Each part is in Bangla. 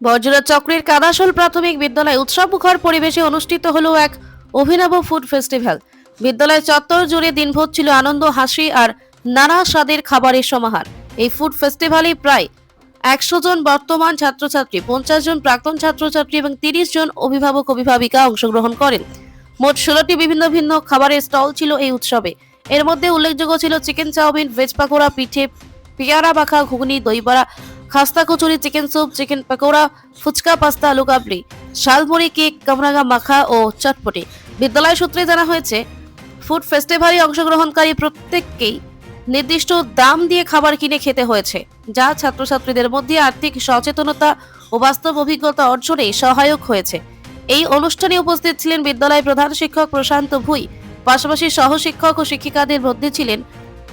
বজ্রা চক্রের কাদাসল প্রাথমিক বিদ্যালয়ে উৎসবমুখর পরিবেশে অনুষ্ঠিত হলো এক অভিনব ফুড ফেস্টিভ্যাল। বিদ্যালয় চত্বর জুড়ে দিনভর ছিল আনন্দ, হাসি আর নানা স্বাদের খাবারের সমাহার। এই ফুড ফেস্টিভ্যালে প্রায় একশো জন বর্তমান ছাত্রছাত্রী, পঞ্চাশ জন প্রাক্তন ছাত্রছাত্রী এবং তিরিশ জন অভিভাবক, অভিভাবিকা অংশগ্রহণ করেন। মোট ষোলোটি বিভিন্ন ভিন্ন খাবারের স্টল ছিল এই উৎসবে। এর মধ্যে উল্লেখযোগ্য ছিল চিকেন চাউমিন ভেজ পাকোড়া পিঠে, পেয়ারা মাখা ঘুগনি দই বড়া খাস্তা kachori chicken soup chicken pakora phuchka pasta আলু কাবলি শালমুড়ি কেক কামরাঙা মাখা ও চটপটি বিদ্যালয় সূত্রে জানা হয়েছে ফুড ফেস্টিভ্যালে অংশগ্রহণকারী প্রত্যেককেই নির্দিষ্ট দাম দিয়ে খাবার কিনে খেতে হয়েছে যা ছাত্রছাত্রীদের মধ্যে আর্থিক সচেতনতা ও বাস্তব অভিজ্ঞতা অর্জনে সহায়ক হয়েছে এই অনুষ্ঠানে উপস্থিত ছিলেন বিদ্যালয় প্রধান শিক্ষক প্রশান্ত ভুই, পাশাপাশি সহশিক্ষক ও শিক্ষিকাদের মধ্যে ছিলেন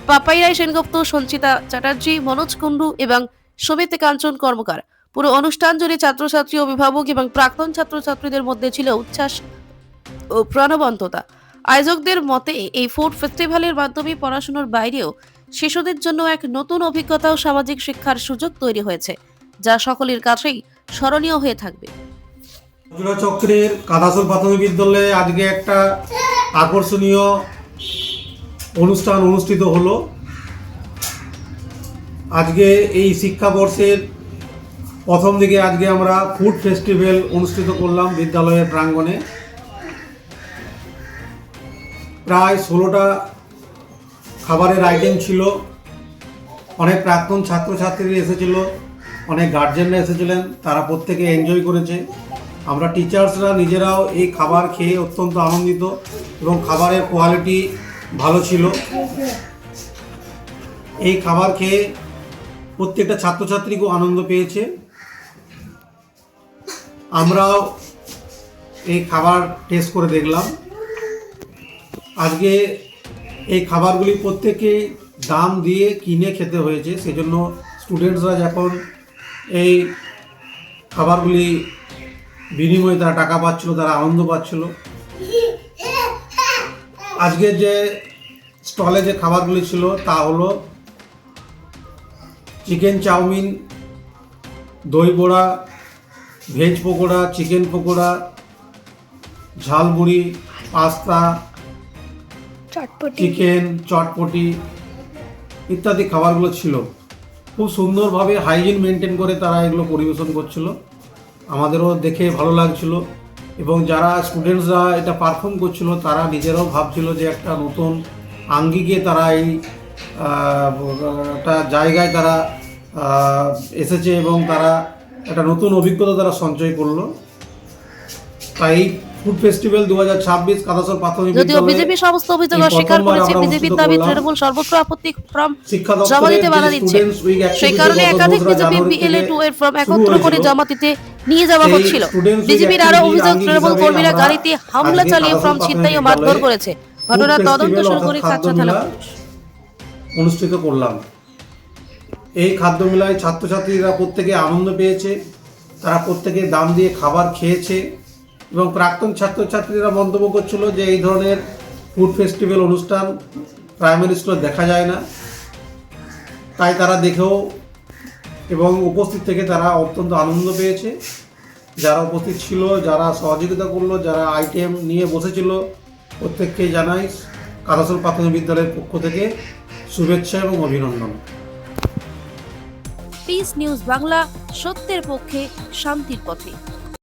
পাপাইরাই সেনগুপ্ত, সঞ্চিতা চ্যাটার্জি, মনোজ কুণ্ডু এবং সমিত কাঞ্চন কর্মকার। পুরো অনুষ্ঠান জুড়ে ছাত্রছাত্রী, অভিভাবক এবং প্রাক্তন ছাত্রছাত্রীদের মধ্যে ছিল উচ্ছ্বাস ও প্রাণবন্ততা। আয়োজকদের মতে, এই ফুড ফেস্টিভ্যালের মাধ্যমে পড়াশোনার বাইরেও শিশুদের জন্য এক নতুন অভিজ্ঞতা ও সামাজিক শিক্ষার সুযোগ তৈরি হয়েছে, যা সকলের কাছেই স্মরণীয় হয়ে থাকবে। চক্রের কাদাসল প্রাথমিক বিদ্যালয়ে আজকে একটা আকর্ষণীয় অনুষ্ঠান অনুষ্ঠিত হলো। আজকে এই শিক্ষাবর্ষের প্রথম দিকে আজকে আমরা ফুড ফেস্টিভ্যাল অনুষ্ঠিত করলাম বিদ্যালয়ের প্রাঙ্গণে। প্রায় ষোলোটা খাবারের আইটেম ছিল। অনেক প্রাক্তন ছাত্রছাত্রীরা এসেছিল, অনেক গার্জেনরা এসেছিলেন, তারা প্রত্যেকে এনজয় করেছে। আমরা টিচার্সরা নিজেরাও এই খাবার খেয়ে অত্যন্ত আনন্দিত এবং খাবারের কোয়ালিটি ভালো ছিল। এই খাবার খেয়ে প্রত্যেকটা ছাত্রছাত্রী খুব আনন্দ পেয়েছে। আমরাও এই খাবার টেস্ট করে দেখলাম। আজকে এই খাবারগুলি প্রত্যেকেই দাম দিয়ে কিনে খেতে হয়েছে, সেজন্য স্টুডেন্টসরা যখন এই খাবারগুলি বিনিময়ে তারা টাকা পাচ্ছিল, তারা আনন্দ পাচ্ছিল। আজকে যে স্টলে যে খাবারগুলি ছিল, তা হলো চিকেন চাউমিন দই বড়া veg pakora chicken pakora jhalmuri pasta chicken চটপটি ইত্যাদি খাবারগুলো ছিল। খুব সুন্দরভাবে হাইজিন মেনটেন করে তারা এগুলো পরিবেশন করছিল। আমাদেরও দেখে ভালো লাগছিল এবং যারা স্টুডেন্টসরা এটা পারফর্ম করছিল তারা নিজেরাও ভাবছিল যে একটা নতুন আঙ্গিকে তারা এই একটা জায়গায় তারা এসেছে এবং তারা একটা নতুন অভিজ্ঞতা তারা সঞ্চয় করল। তাই ফুড ফেস্টিভ্যাল দু হাজার ছাব্বিশ কাদাসর প্রাথমিক যদিও বিজেপি সমস্ত অভিযোগ অস্বীকার করেছে বিজেপির দাবি তৃণমূল সর্বত্র আপত্তি ফর্ম জমা দিতে বাধা দিচ্ছে। সেই কারণে একাধিক বিজেপি বিএলএ টু এর ফর্ম একত্র করে জমা দিতে নিয়ে যাওয়া হচ্ছিল বিজেপির আরও অভিযোগ তৃণমূল কর্মীরা গাড়িতে হামলা চালিয়ে ফর্ম ছিনতাই ও মারধর করেছে। ঘটনার তদন্ত শুরু করে থানা পুলিশ অনুষ্ঠিত করলাম। এই খাদ্য মেলায় ছাত্রছাত্রীরা প্রত্যেকে আনন্দ পেয়েছে, তারা প্রত্যেকে দাম দিয়ে খাবার খেয়েছে এবং প্রাক্তন ছাত্রছাত্রীরা মন্তব্য করছিল যে এই ধরনের ফুড ফেস্টিভ্যাল অনুষ্ঠান প্রাইমারি স্কুলে দেখা যায় না। তাই তারা দেখেও এবং উপস্থিত থেকে তারা অত্যন্ত আনন্দ পেয়েছে। যারা উপস্থিত ছিল, যারা সহযোগিতা করল, যারা আইটেম নিয়ে বসেছিল, প্রত্যেককে জানাই কাদাসল প্রাথমিক বিদ্যালয়ের পক্ষ থেকে শুভেচ্ছা এবং অভিনন্দন। পিস নিউজ বাংলা সত্যের পক্ষে শান্তির পথে।